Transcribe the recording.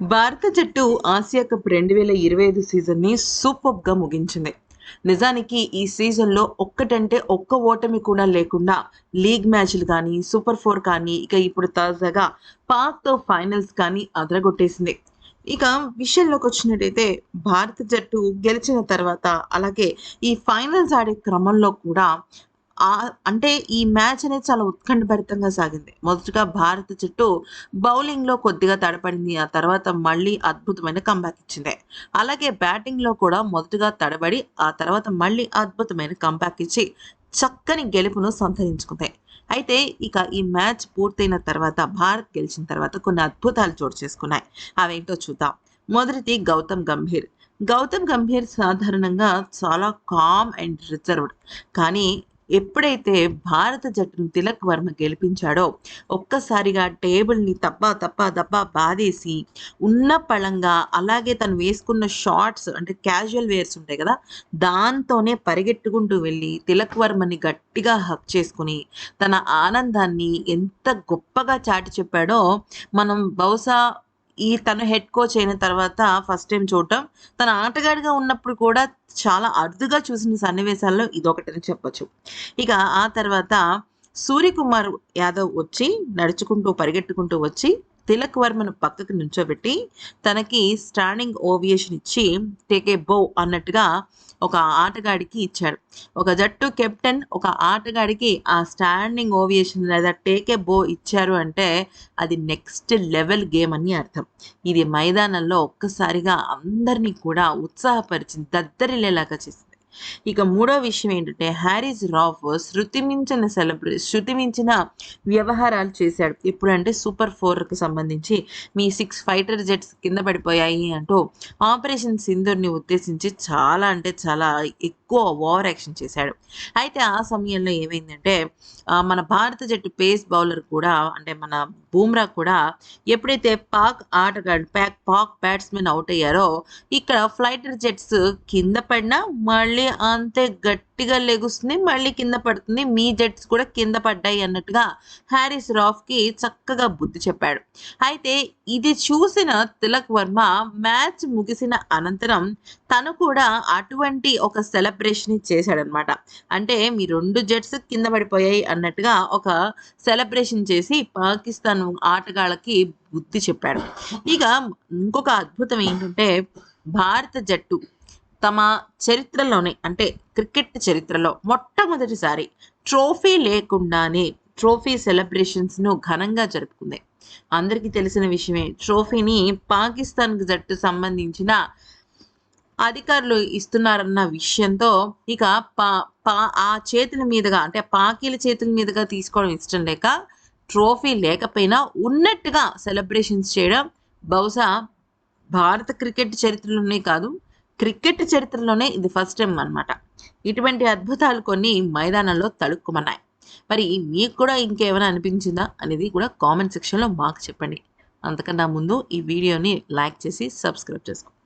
భారత జట్టు Asia cup రెండు వేల ఇరవై ఐదు సీజన్ని సూపర్గా ముగించింది. నిజానికి ఈ సీజన్లో ఒక్కటంటే ఒక్క ఓటమి కూడా లేకుండా లీగ్ మ్యాచ్లు కానీ సూపర్ ఫోర్ కానీ ఇక ఇప్పుడు తాజాగా పాక్తో ఫైనల్స్ కానీ అదరగొట్టేసింది. ఇక విషయంలోకి వచ్చినట్టయితే భారత జట్టు గెలిచిన తర్వాత అలాగే ఈ ఫైనల్స్ ఆడే క్రమంలో కూడా అంటే ఈ మ్యాచ్ అనేది చాలా ఉత్కంఠభరితంగా సాగింది. మొదటగా భారత జట్టు బౌలింగ్లో కొద్దిగా తడబడింది. ఆ తర్వాత మళ్ళీ అద్భుతమైన కంబ్యాక్ ఇచ్చింది. అలాగే బ్యాటింగ్లో కూడా మొదటగా తడబడి ఆ తర్వాత మళ్ళీ అద్భుతమైన కంబ్యాక్ ఇచ్చి చక్కని గెలుపును సంతరించుకుంది. అయితే ఇక ఈ మ్యాచ్ పూర్తయిన తర్వాత భారత్ గెలిచిన తర్వాత కొన్ని అద్భుతాలు చోటు చేసుకున్నాయి. అవేంటో చూద్దాం. మొదటిది గౌతమ్ గంభీర్. గౌతమ్ గంభీర్ సాధారణంగా చాలా కామ్ అండ్ రిజర్వ్డ్ కానీ ఎప్పుడైతే భారత జట్టును తిలక్ వర్మ గెలిపించాడో ఒక్కసారిగా టేబుల్ని తప్ప తప్ప తప్ప బాధేసి ఉన్న పళంగా అలాగే తను వేసుకున్న షార్ట్స్ అంటే క్యాజువల్ వేర్స్ ఉంటాయి కదా దాంతోనే పరిగెట్టుకుంటూ వెళ్ళి తిలక్ వర్మని గట్టిగా హక్ చేసుకుని తన ఆనందాన్ని ఎంత గొప్పగా చాటి చెప్పాడో మనం బహుశా ఈ తను హెడ్ కోచ్ అయిన తర్వాత ఫస్ట్ టైం చూడటం తన ఆటగాడిగా ఉన్నప్పుడు కూడా చాలా అరుదుగా చూసిన సన్నివేశాల్లో ఇదొకటని చెప్పొచ్చు. ఇక ఆ తర్వాత సూర్యకుమార్ యాదవ్ వచ్చి నడుచుకుంటూ పరిగెట్టుకుంటూ వచ్చి తిలక్ వర్మను పక్కకు నుంచోబెట్టి తనకి స్టాండింగ్ ఓవియేషన్ ఇచ్చి టేకే బో అన్నట్టుగా ఒక ఆటగాడికి ఇచ్చాడు. ఒక జట్టు కెప్టెన్ ఒక ఆటగాడికి ఆ స్టాండింగ్ ఓవియేషన్ లేదా టేకే బో ఇచ్చారు అంటే అది నెక్స్ట్ లెవెల్ గేమ్ అని అర్థం. ఇది మైదానంలో ఒక్కసారిగా అందరినీ కూడా ఉత్సాహపరిచింది దద్దరిల్లేలాగా చేసింది. ఇక మూడో విషయం ఏంటంటే హ్యారీస్ రాఫ్ శృతి మించిన సెలబ్రే శృతిమించిన వ్యవహారాలు చేశాడు. ఎప్పుడంటే సూపర్ ఫోర్కి సంబంధించి మీ సిక్స్ ఫైటర్ జెట్స్ కింద పడిపోయాయి అంటూ ఆపరేషన్ సింధూర్ని ఉద్దేశించి చాలా అంటే చాలా ఎక్కువ ఓవర్ యాక్షన్ చేశాడు. అయితే ఆ సమయంలో ఏమైందంటే మన భారత జట్టు పేస్ బౌలర్ కూడా అంటే మన బూమ్రా కూడా ఎప్పుడైతే పాక్ ఆటగాడు ప్యాక్ పాక్ బ్యాట్స్మెన్ అవుట్ అయ్యారో ఇక్కడ ఫ్లైటర్ జెట్స్ కింద పడినా మళ్ళీ అంతే గట్టి గట్టిగా లెగుస్తుంది మళ్ళీ కింద పడుతుంది. మీ జెట్స్ కూడా కింద పడ్డాయి అన్నట్టుగా హ్యారిస్ రాఫ్కి చక్కగా బుద్ధి చెప్పాడు. అయితే ఇది చూసిన తిలక్ వర్మ మ్యాచ్ ముగిసిన అనంతరం తను కూడా అటువంటి ఒక సెలబ్రేషన్ చేశాడనమాట. అంటే మీ రెండు జెట్స్ కింద పడిపోయాయి అన్నట్టుగా ఒక సెలబ్రేషన్ చేసి పాకిస్తాన్ ఆటగాళ్ళకి బుద్ధి చెప్పాడు. ఇక ఇంకొక అద్భుతం ఏంటంటే భారత జట్టు తమ చరిత్రలోనే అంటే క్రికెట్ చరిత్రలో మొట్టమొదటిసారి ట్రోఫీ లేకుండానే ట్రోఫీ సెలబ్రేషన్స్ను ఘనంగా జరుపుకుంది. అందరికీ తెలిసిన విషయమే ట్రోఫీని పాకిస్తాన్ జట్టు సంబంధించిన అధికారులు ఇస్తున్నారన్న విషయంతో ఇక పా పా ఆ చేతుల మీదుగా అంటే పాకీల చేతుల మీదుగా తీసుకోవడం ఇష్టం లేక ట్రోఫీ లేకపోయినా ఉన్నట్టుగా సెలబ్రేషన్స్ చేయడం బహుశా భారత క్రికెట్ చరిత్రలోనే కాదు క్రికెట్ చరిత్రలోనే ఇది ఫస్ట్ టైం అనమాట ఇటువంటి అద్భుతాలు కొన్ని మైదానంలో తడుక్కుమన్నాయి మరి మీకు కూడా ఇంకేమైనా అనిపించిందా అనేది కూడా కామెంట్ సెక్షన్లో మాకు చెప్పండి. అంతకన్నా ముందు ఈ వీడియోని లైక్ చేసి సబ్స్క్రైబ్ చేసుకోండి.